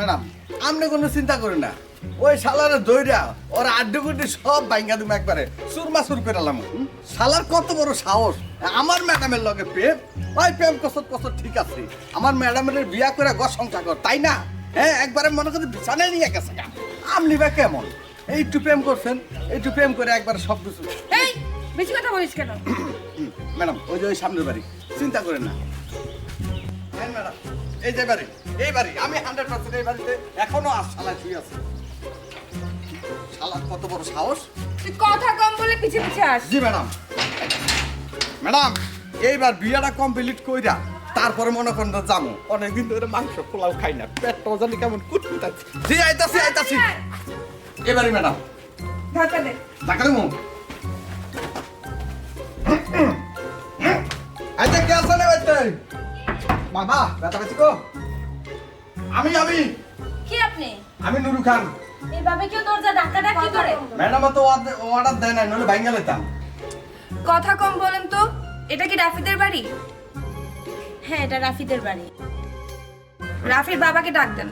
Madam আপনি কোনো চিন্তা করেন না। ওই শালারে দইরা ওর আড্ডু গুড্ডি সব বাইঙ্গা তুমি একবারে সুরমা সুর পেরালাম শালার কত বড় সাহস। আমার ম্যাডামের লগে প্রেম ওই প্রেম কসত কসত ঠিক আছে। আমার ম্যাডামের বিয়া করে ঘর সংসার কর তাই না? হ্যাঁ একবারে মনে করতে বিছানায় নিয়ে গেছে। আপনি বা কেমন? এইটু প্রেম করছেন এইটু প্রেম করে একবার সব কিছু। এই বেশি কথা বলিস কেন? ম্যাডাম ওই যে ওই সামনের বাড়ি চিন্তা করেন না। হ্যাঁ ম্যাডাম। এই যে বাড়ি এই বাড়ি আমি হান্ড্রেড পার্সেন্ট এই বাড়িতে এখনও আর শালায় শুয়ে আছে। শালার কত বড় সাহস? তুই কথা কম বলে পিছে পিছে আস। জি ম্যাডাম। ম্যাডাম এইবার বিয়েটা কমপ্লিট কইরা তারপরে মনে করেন তো যাব অনেকদিন ধরে মাংস পোলাও খাই না পেটটাও জানি কেমন কুটকুট। আছে জি আইতাছি আইতাছি। এবারে ম্যাডাম। ধাক্কা দে। টাকা দেবো? আইতে কে না বাইতে? বাবা ব্যথা পেয়েছি গো। আমি আমি। কি আপনি? আমি নুরু খান। এইভাবে কেউ দরজা ধাক্কা দেয়? কি করে? ম্যাডাম তো অর্ডার দেয় নাই নইলে ভাঙ্গা লেতাম কথা কম বলেন তো এটা কি রাফিদের বাড়ি? হ্যাঁ এটা রাফিদের বাড়ি। রাফির বাবাকে ডাক দেন।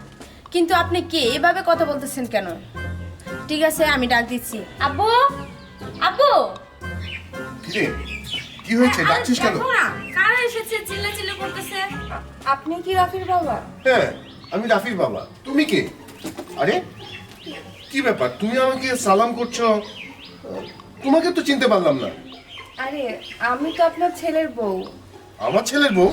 কিন্তু আপনি কে? এভাবে কথা বলতেছেন কেন? ঠিক আছে আমি ডাক দিচ্ছি। আব্বু? আব্বু? কি হয়েছে? ডাকছিস কেন? না, কারা এসেছে? চিল্লা চিল্লা করতেছে। আপনি কি রাফির বাবা? হ্যাঁ আমি রাফির বাবা। তুমি কে? আরে কি ব্যাপার? তুমি আমাকে সালাম করছ? তোমাকে তো চিনতে পারলাম না। আরে আমি তো আপনার ছেলের বউ। আমার ছেলের বউ?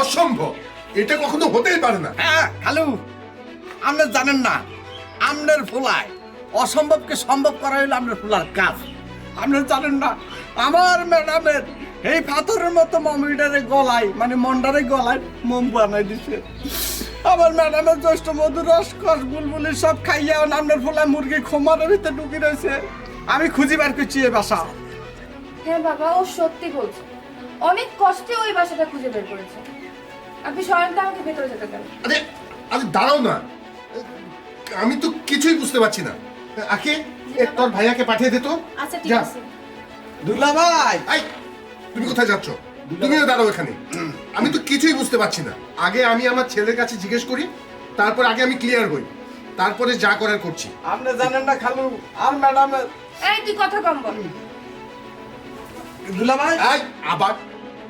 অসম্ভব। এটা কখনো হতেই পারে না। হ্যাঁ খালু আপনি জানেন না আমনের ফুলায় অসম্ভবকে সম্ভব করা হইল আপনার ফুলার কাজ। আপনি জানেন না আমার ম্যাডামের এই পাথরের মতো মমিটারে গলায় মানে মন্ডারে গলায় মোম বানাই দিছে। আমার ম্যাডামের জ্যৈষ্ঠ মধুর রস কস বুলবুলি সব খাইয়া আপনার ফুলায় মুরগি খোমারের ভিতরে ঢুকি রয়েছে আমি খুঁজি বার করছি এ বাসা। হ্যাঁ বাবা ও সত্যি বলছে। অনেক কষ্টে ওই বাসাটা খুঁজে বের করেছে। আপনি সরেন তো আমাকে ভেতরে যেতে দেন। আরে আরে দাঁড়াও না। আমি তো কিছুই বুঝতে পারছি না। আকে এ, তোর ভাইয়াকে পাঠিয়ে দে তো। আচ্ছা ঠিক যা। আছে। দুলা ভাই আই তুমি কোথায় যাচ্ছ? তুমিও দাঁড়াও এখানে। আমি তো কিছুই বুঝতে পারছি না। আগে আমি আমার ছেলের কাছে জিজ্ঞেস করি তারপর আগে আমি ক্লিয়ার হই। তারপরে যা করার করছি। আপনি জানেন না খালু আর ম্যাডাম এই তুই কথা কম বল। দুলা ভাই আই আবার।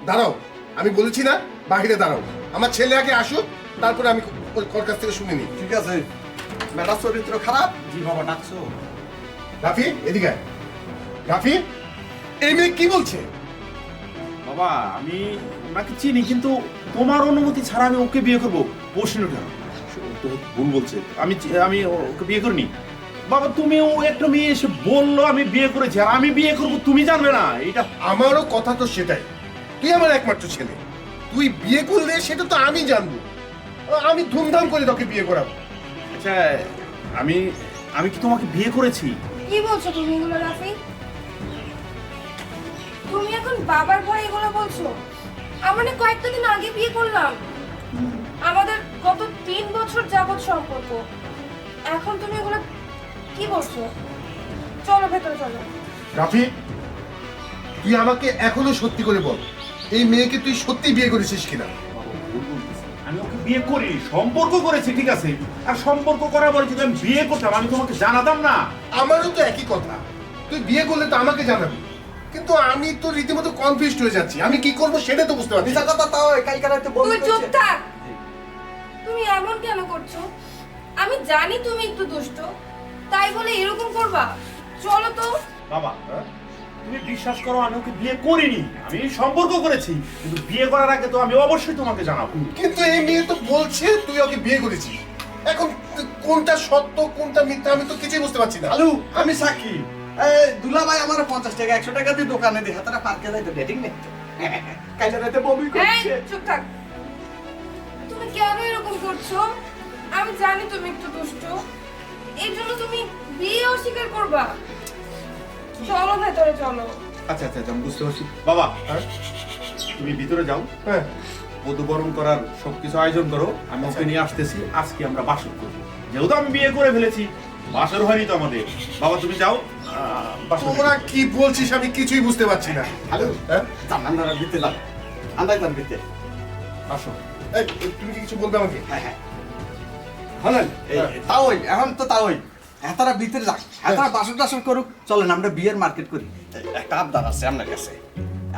দাঁড়াও। আমি বলেছি না বাহিরে দাঁড়াও। আমার ছেলে আগে আসুক তারপরে আমি ওর কাছ থেকে শুনে নিই। ঠিক আছে। ম্যাডাম চরিত্র খারাপ? জি বাবা ডাকছো। রাফি এদিকে আয়। রাফি এই মেয়ে কি বলছে? বাবা আমি ওনাকে চিনি কিন্তু তোমার অনুমতি ছাড়া আমি ওকে বিয়ে করব। প্রশ্ন কেন তো ভুল বলছে। আমি চি- আমি ওকে বিয়ে করিনি। বাবা তুমি ও একটা মেয়ে এসে বলল আমি বিয়ে করেছি। আর আমি বিয়ে করব তুমি জানবে না। এটা আমারও কথা তো সেটাই। তুই আমার একমাত্র ছেলে। তুই বিয়ে করলে সেটা তো আমি জানব। আমি ধুমধাম করে তোকে বিয়ে করাবো। আচ্ছা আমি আমি কি তোমাকে বিয়ে করেছি? কি বলছো তুমি এগুলো রাফি? তুমি এখন বাবার ভয়ে এগুলো বলছো? আমরা কয়েকটা দিন আগে বিয়ে করলাম। আমাদের গত তিন বছর যাবৎ সম্পর্ক। এখন তুমি এগুলো কি বলছো? চলো ভেতরে চলো। রাফি তুই আমাকে এখনও সত্যি করে বল। এই মেয়েকে তুই সত্যি বিয়ে করেছিস কিনা? আমি ওকে বিয়ে করি সম্পর্ক করেছি ঠিক আছে? আর সম্পর্ক করার পরে যদি আমি বিয়ে করতাম আমি তোমাকে জানাতাম না। আমারও তো একই কথা। তুই বিয়ে করলে তো আমাকে জানাবি। কিন্তু আমি তো রীতিমতো কনফিউজড হয়ে যাচ্ছি। আমি কি করব সেটা তো বুঝতে পারছি কথা তাও কালকে রাতে তুই বলতে চুপ থাক। তুমি এমন কেন করছ? আমি জানি তুমি একটু দুষ্ট। তাই বলে এরকম করবা? চলো তো। বাবা তুমি বিশ্বাস করো আমি ওকে বিয়ে করিনি। আমি সম্পর্ক করেছি কিন্তু বিয়ে করার আগে তো আমি অবশ্যই তোমাকে জানাব। কিন্তু এই মেয়ে তো বলছে তুই ওকে বিয়ে করেছিস। এখন কোনটা সত্য কোনটা মিথ্যা আমি তো কিছুই বুঝতে পারছি না। আলু আমি সাক্ষী। দুলা ভাই আমার পঞ্চাশ টাকা একশো টাকা দিয়ে দোকানে দিয়ে হাতারা পার্কে যাই তো ডেটিং নেই কালকে রাতে বমি করছে। চুপ থাক। তুমি কেন এরকম করছ? আমি জানি তুমি একটু দুষ্ট। এই জন্য তুমি বিয়ে অস্বীকার করবা। চলো ভেতরে চলো। আচ্ছা আচ্ছা আচ্ছা, আমি বুঝতে পারছি। বাবা হ্যাঁ? তুমি ভিতরে যাও। হ্যাঁ। বধুবরণ করার সবকিছু আয়োজন করো। আমি ওকে নিয়ে আসতেছি। আজকে আমরা বাসন করব। যেহেতু আমি বিয়ে করে ফেলেছি বাসর হয়নি তো আমাদের। বাবা তুমি যাও। তোমরা কি বলছিস আমি কিছুই বুঝতে পারছি না। হ্যালো? হ্যাঁ? আমরা বিতে লাগ আন্দাজ যান বিতে। আসো। তুমি কি কিছু বলবে আমাকে? হ্যাঁ হ্যাঁ। হলেন তাও এখন তো তাও ওই এতারা ভিতরে যাক। এতারা বাসন টাসন করুক। চলেন আমরা বিয়ের মার্কেট করি। একটা আবদার আছে আপনার কাছে।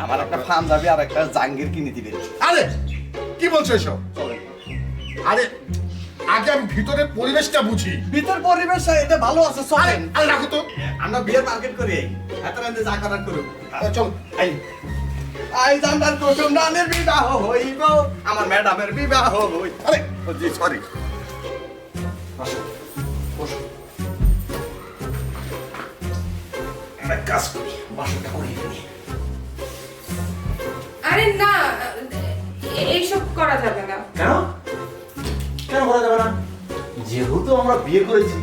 আমার একটা ফান যাবে আর একটা জাঙ্গির কিনে দিবেন। আরে কি বলছো এসব? আরে আগে আমি ভিতরের পরিবেশটা বুঝি। ভিতর পরিবেশ এটা ভালো আছে আরে চলেন। আরে রাখো তো। আমরা বিয়ের মার্কেট করি। এতারা যা করার করুক। চল। এই। আই জানার কুসুম রানের বিবাহ হইব। আমার ম্যাডামের বিবাহ হই আরে ও জি সরি আসো বসো। কাজ করি বাসনটা আরে না এইসব করা যাবে না। কেন? কেন করা যাবে না? যেহেতু আমরা বিয়ে করেছি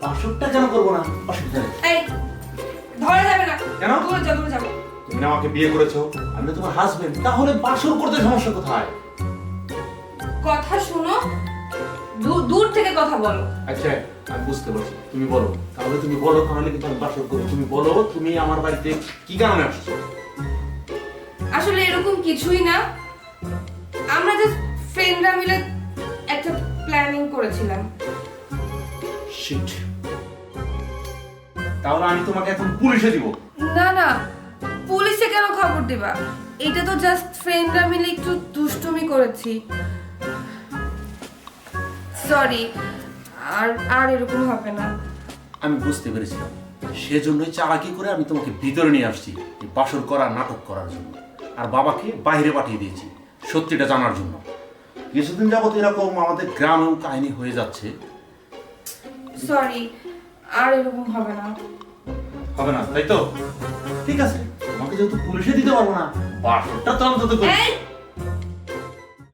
তাহলে কেন করব না? কেন? এই ধরা যাবে না। কেন? দূরে যাও তুমি না আমাকে বিয়ে করেছ আমি তোমার হাজবেন্ড তাহলে বাসর করতে সমস্যা কোথায়? কথা কথা বলো। আচ্ছা আমি বুঝতে পারছি। তুমি বলো। তাহলে তুমি বলো তাহলে কিন্তু আমি বাসর করব। তুমি বলো তুমি আমার বাড়িতে কি কারণে আসছো? আসলে এরকম কিছুই না। আমরা জাস্ট ফ্রেন্ডরা মিলে একটা প্ল্যানিং করেছিলাম। শিট তাহলে আমি তোমাকে এখন পুলিশে দিব। না না। পুলিশে কেন খবর দিবা? এটা তো জাস্ট ফ্রেন্ডরা মিলে একটু দুষ্টুমি করেছি। সরি আর আর এরকম হবে না। আমি বুঝতে পেরেছিলাম। সেজন্যই চালাকি করে আমি তোমাকে ভিতরে নিয়ে আসছি এই বাসর করা নাটক করার জন্য। আর বাবাকে বাইরে পাঠিয়ে দিয়েছি সত্যিটা জানার জন্য। কিছুদিন যাবত এরকম আমাদের গ্রামেও কাহিনী হয়ে যাচ্ছে। সরি আর এরকম হবে না। হবে না তাই তো? ঠিক আছে তোমাকে যেহেতু পুলিশে দিতে পারব না বাসরটা তো অন্তত করি।